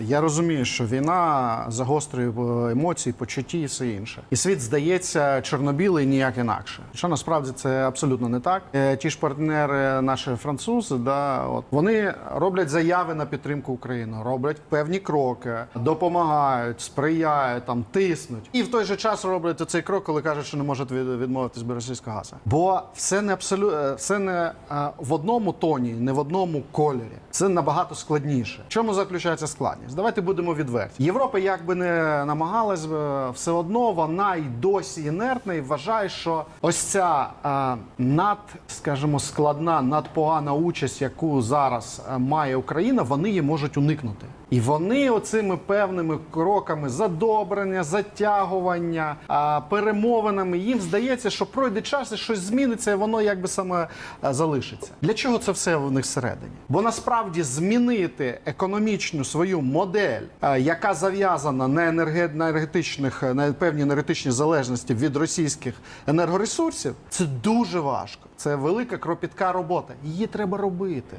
я розумію, що війна загострює е, емоції, почутті і все інше. І світ здається чорно-білий ніяк інакше. Що насправді це абсолютно не так. Е, Ті ж партнери, наші французи, да, от вони роблять заяви на підтримку України, роблять певні кроки, допомагають, сприяють, там тиснуть, і в той же час роблять цей крок, коли кажуть, що не можуть від- відмовитись від російського газу. Бо все не абсолютно все не е, в одному тоні, не в одному кольорі. Це набагато складніше. В чому заключається складність? Давайте будемо відверті. Європа, як би не намагалась, е, все одно вона й досі інертна і вважає, що ось ця е, над, скажімо, складна, надпогана участь, яку зараз е, має Україна, вони її можуть уникнути. І вони оцими певними кроками задобрення, затягування, перемовинами їм здається, що пройде час і щось зміниться, і воно якби саме залишиться. Для чого це все в них всередині? Бо насправді змінити економічну свою модель, яка зав'язана на енергетичних на певній енергетичній залежності від російських енергоресурсів, це дуже важко. Це велика кропітка робота. Її треба робити.